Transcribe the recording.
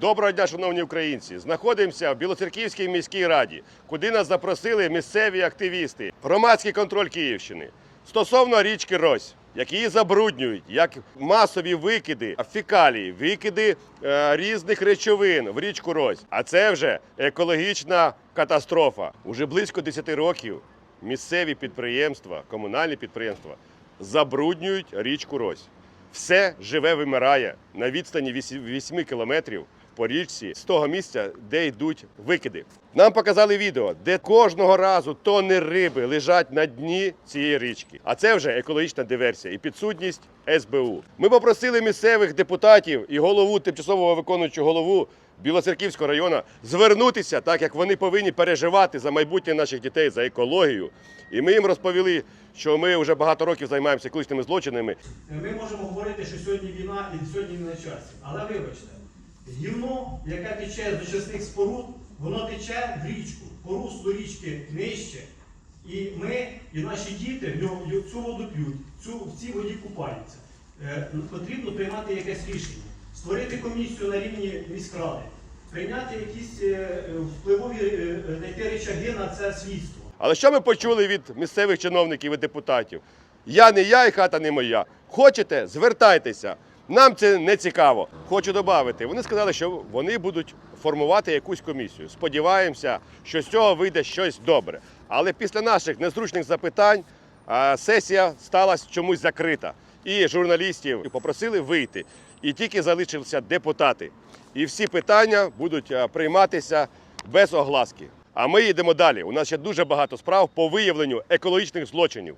Доброго дня, шановні українці! Знаходимося в Білоцерківській міській раді, куди нас запросили місцеві активісти, громадський контроль Київщини стосовно річки Рось, як її забруднюють, як масові викиди, фекалії, викиди е, різних речовин в річку Рось. А це вже екологічна катастрофа. Уже близько 10 років місцеві підприємства, комунальні підприємства забруднюють річку Рось. Все живе вимирає на відстані 8 кілометрів по річці з того місця, де йдуть викиди. Нам показали відео, де кожного разу тонни риби лежать на дні цієї річки. А це вже екологічна диверсія і підсудність СБУ. Ми попросили місцевих депутатів і голову тимчасового виконуючого голову Білоцерківського району звернутися, так як вони повинні переживати за майбутнє наших дітей, за екологію. І ми їм розповіли, що ми вже багато років займаємося екологічними злочинами. Ми можемо говорити, що сьогодні війна і сьогодні не на часі. Але вибачте, гівно, яке тече з очисних споруд, воно тече в річку, по руслу річки нижче. І ми, і наші діти цю воду п'ють, цю, в цій воді купаються. Е, потрібно приймати якесь рішення, створити комісію на рівні міськради, прийняти якісь е, е, впливові знайти речаги на це слідство. Але що ми почули від місцевих чиновників і депутатів? Я не я і хата не моя. Хочете, звертайтеся. Нам це не цікаво. Хочу додати. Вони сказали, що вони будуть формувати якусь комісію. Сподіваємося, що з цього вийде щось добре. Але після наших незручних запитань сесія сталася чомусь закрита. І журналістів попросили вийти. І тільки залишилися депутати. І всі питання будуть прийматися без огласки. А ми йдемо далі. У нас ще дуже багато справ по виявленню екологічних злочинів.